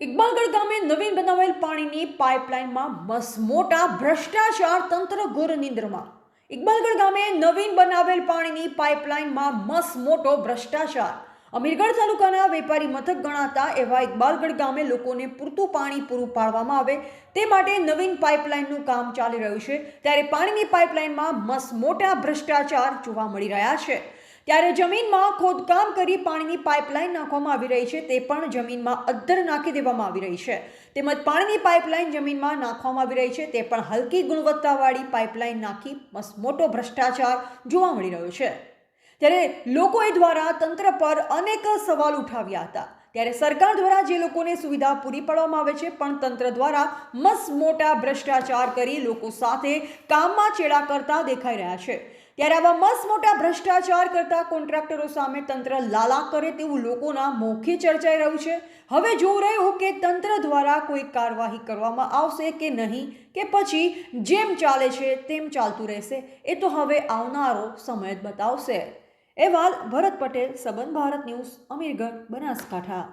ઇકબાલગઢ ગામે નવીન બનાવેલ પાણીની પાઇપલાઇનમાં મસમોટા ભ્રષ્ટાચાર તંત્ર ઘોર નિંદ્રમાં. ઇકબાલગઢ ગામે નવીન બનાવેલ પાણીની પાઇપલાઇનમાં મસમોટો ભ્રષ્ટાચાર. અમીરગઢ તાલુકાના વેપારી મથક ગણાતા એવા ઇકબાલગઢ ગામે લોકોને પૂરતું પાણી પૂરું પાડવામાં આવે તે માટે નવીન પાઇપલાઇનનું કામ ચાલી રહ્યું છે. ત્યારે પાણીની પાઇપલાઇનમાં મસમોટા ભ્રષ્ટાચાર જોવા મળી રહ્યા છે. ત્યારે જમીનમાં ખોદકામ કરી પાણીની પાઇપલાઇન નાખવામાં આવી રહી છે. તે પણ જમીનમાં અદ્ધર નાખી દેવામાં આવી રહી છે. તેમજ પાણીની પાઇપલાઇન જમીનમાં નાખવામાં આવી રહી છે. તે પણ હલકી ગુણવત્તાવાળી પાઇપલાઇન નાખી મસ મોટો ભ્રષ્ટાચાર જોવા મળી રહ્યો છે. ત્યારે લોકોએ દ્વારા તંત્ર પર અનેક સવાલ ઉઠાવ્યા હતા. ત્યારે સરકાર દ્વારા જે લોકોને સુવિધા પૂરી પાડવામાં આવે છે, પણ તંત્ર દ્વારા મસ મોટા ભ્રષ્ટાચાર કરી લોકો સાથે કામમાં ચેડા કરતા દેખાઈ રહ્યા છે. ત્યારે આવા મસ મોટા ભ્રષ્ટાચાર કરતા કોન્ટ્રાક્ટરો સામે તંત્ર લાલા કરે તેવું લોકોના મોખે ચર્ચાઈ રહ્યું છે. હવે જોવું રહ્યું કે તંત્ર દ્વારા કોઈ કાર્યવાહી કરવામાં આવશે કે નહીં, કે પછી જેમ ચાલે છે તેમ ચાલતું રહેશે. એ તો હવે આવનારો સમય જ બતાવશે. અહેવાલ ભરત પટેલ સંબંધ ભારત ન્યૂઝ અમીરગઢ બનાસકાંઠા.